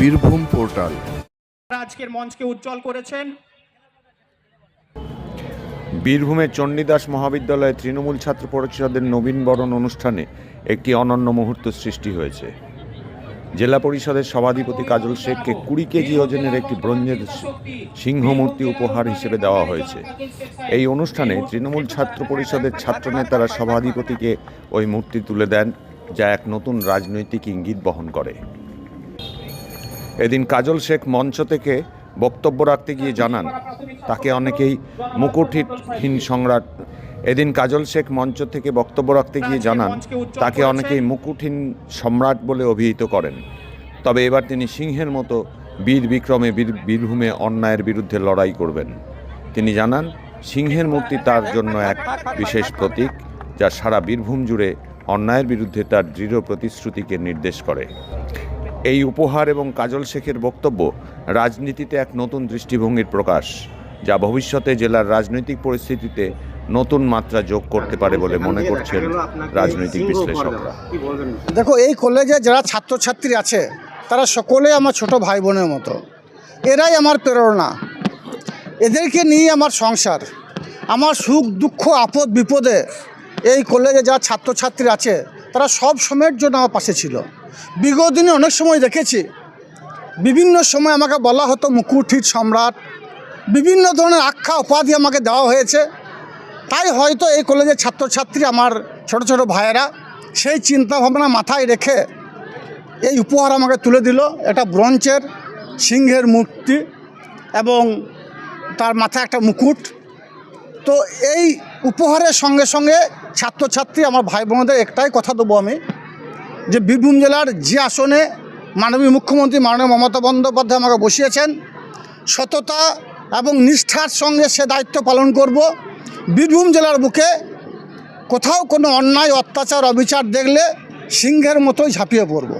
Birbhum portal. আজকের মঞ্চকে উজ্জ্বল করেছেন। বীরভূমের চণ্ডীদাস মহাবিদ্যালয়ে তৃণমূল ছাত্র পরিষদের নবীনবরণ অনুষ্ঠানে একটি অনন্য মুহূর্ত সৃষ্টি হয়েছে। জেলা পরিষদের সভাধিপতি কাজল শেখকে কুড়ি কেজি ওজনের একটি ব্রোঞ্জের সিংহমূর্তি উপহার হিসেবে দেওয়া হয়েছে। এই অনুষ্ঠানে তৃণমূল ছাত্র পরিষদের ছাত্রনেতারা সভাধিপতিকে ওই মূর্তি তুলে দেন যা এক নতুন রাজনৈতিক ইঙ্গিত বহন করে। এদিন কাজল শেখ মঞ্চ থেকে বক্তব্য রাখতে গিয়ে জানান, তাকে অনেকেই মুকুটহীন সম্রাট। এদিন কাজল শেখ মঞ্চ থেকে বক্তব্য রাখতে গিয়ে জানান, তাকে অনেকেই মুকুটহীন সম্রাট বলে অভিহিত করেন। তবে এবার তিনি সিংহের মতো বীর বিক্রমে বীর বীরভূমে অন্যায়ের বিরুদ্ধে লড়াই করবেন। তিনি জানান, সিংহের মূর্তি তার জন্য এক বিশেষ প্রতীক, যা সারা বীরভূম জুড়ে অন্যায়ের বিরুদ্ধে তার দৃঢ় প্রতিশ্রুতিকে নির্দেশ করে। এই উপহার এবং কাজল শেখের বক্তব্য রাজনীতিতে এক নতুন দৃষ্টিভঙ্গির প্রকাশ যা ভবিষ্যতে জেলার রাজনৈতিক পরিস্থিতিতে নতুন মাত্রা যোগ করতে পারে বলে মনে করছেন রাজনৈতিক বিশ্লেষকরা। দেখো এই কলেজে যারা ছাত্রছাত্রী আছে তারা সকলে আমার ছোট ভাই বোনের মতো। এরাই আমার প্রেরণা। এদেরকে নিয়ে আমার সংসার আমার সুখ দুঃখ আপদ বিপদে এই কলেজে যা ছাত্রছাত্রী আছে, তারা সব সময়ের জন্য আমার পাশে ছিল। বিগত দিনে অনেক সময় দেখেছি, বিভিন্ন সময় আমাকে বলা হতো মুকুঠির সম্রাট, বিভিন্ন ধরনের আখ্যা, উপাধি আমাকে দেওয়া হয়েছে। তাই হয়তো এই কলেজের ছাত্রছাত্রী আমার ছোট ছোট ভাইয়েরা, সেই চিন্তা ভাবনা মাথায় রেখে এই উপহার আমাকে তুলে দিল। এটা ব্রঞ্চের সিংহের মূর্তি এবং তার মাথায় একটা মুকুট। তো এই উপহারের সঙ্গে সঙ্গে ছাত্রছাত্রী, আমার ভাই বোনদের একটাই কথা দেবো আমি, যে বীরভূম জেলার যে আসনে মাননীয় মুখ্যমন্ত্রী মাননীয় মমতা বন্দ্যোপাধ্যায় আমাকে বসিয়েছেন, সততা এবং নিষ্ঠার সঙ্গে সে দায়িত্ব পালন করব। বীরভূম জেলার বুকে কোথাও কোনো অন্যায়, অত্যাচার, অবিচার দেখলে সিংহের মতোই ঝাঁপিয়ে পড়ব।